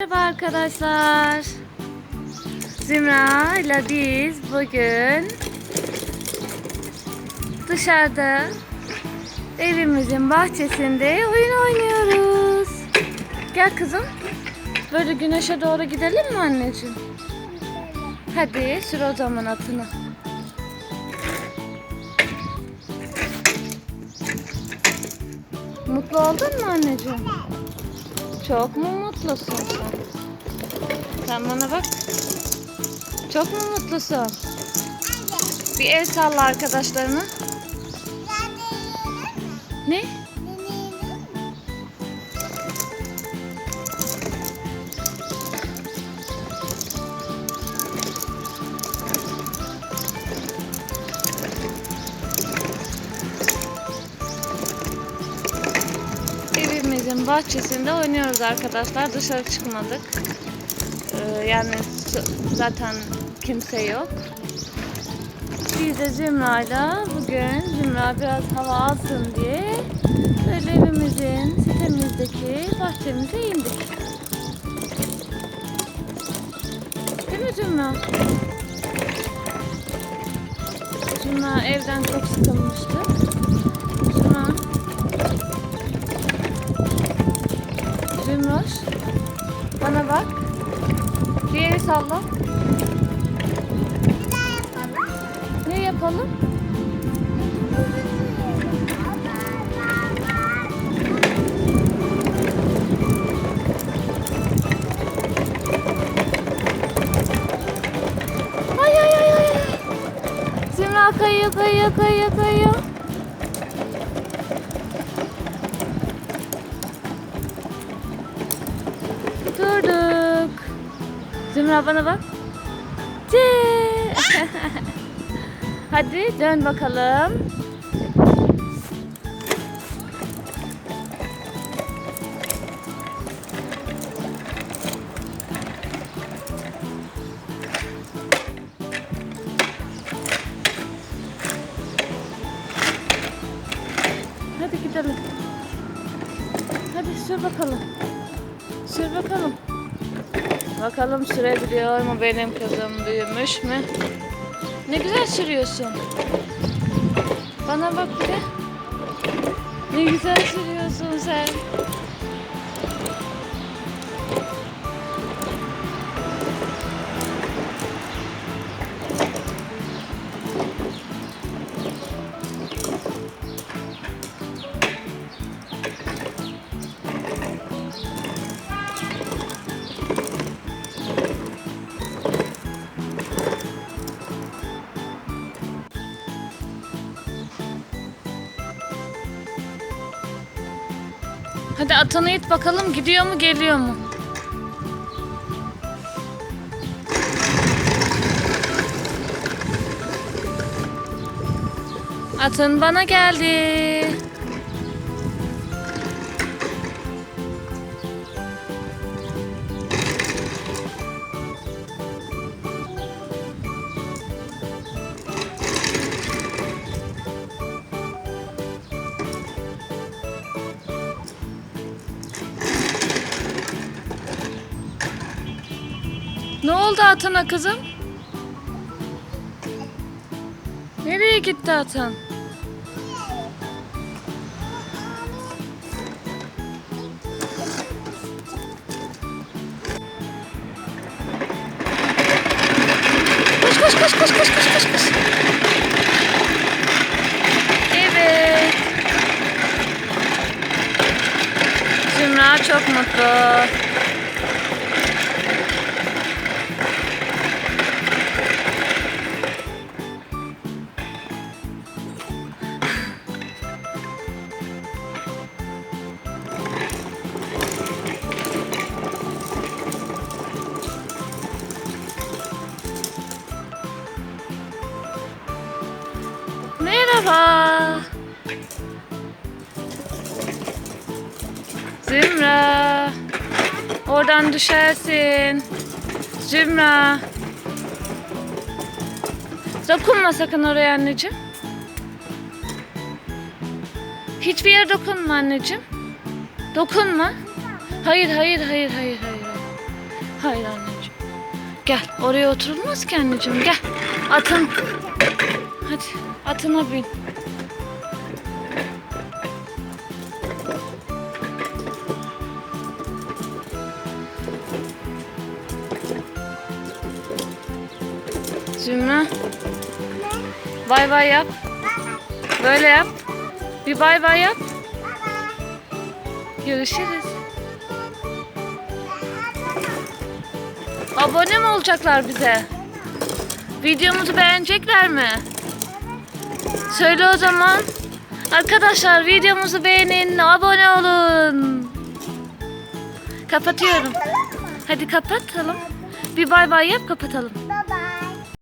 Merhaba arkadaşlar. Zümra ile biz bugün dışarıda evimizin bahçesinde oyun oynuyoruz. Gel kızım. Böyle güneşe doğru gidelim mi anneciğim? Hadi sür o zaman atını. Mutlu oldun mu anneciğim? Çok mu mutlusun sen? Sen bana bak. Çok mu mutlusun? Bir el salla arkadaşlarına. Ne? Evimizin bahçesinde oynuyoruz arkadaşlar. Dışarı çıkmadık. Ee, yani zaten kimse yok. Biz de Zümra'yla bugün Zümra biraz hava alsın diye böyle evimizin sitemizdeki bahçemize indik. Değil mi Zümra? Zümra evden çok sıkılmıştı. Zümroş. Bana bak. Diğeri salla. Ne yapalım? Ay ay ay ay. Zümra kayıyor kayıyor kayıyor kayıyor. Zümra bana bak. Hadi dön bakalım. Hadi gidelim. Hadi sür bakalım. Sür bakalım. Bakalım sürebiliyor mu benim kızım büyümüş mü? Ne güzel sürüyorsun. Bana bak bir de. Ne güzel sürüyorsun sen. Hadi atanı it bakalım gidiyor mu geliyor mu? Atın bana geldi. Ne oldu atına kızım? Nereye gitti atan? Koş koş koş koş koş koş koş koş. Evet. Zümra çok mutlu. Merhaba. Zümra. Oradan düşersin. Zümra. Dokunma sakın oraya anneciğim. Hiçbir yere dokunma anneciğim. Dokunma. Hayır, hayır, hayır, hayır, hayır. Gel oraya oturulmaz ki anneciğim gel. Atın. Hadi atına bin. Zümra bay bay yap. Böyle yap. Bir bay bay yap. Görüşürüz. Abone mi olacaklar bize? Videomuzu beğenecekler mi? Söyle o zaman. Arkadaşlar videomuzu beğenin, abone olun. Kapatıyorum. Hadi kapatalım. Bir bay bay yap kapatalım. Bye bye.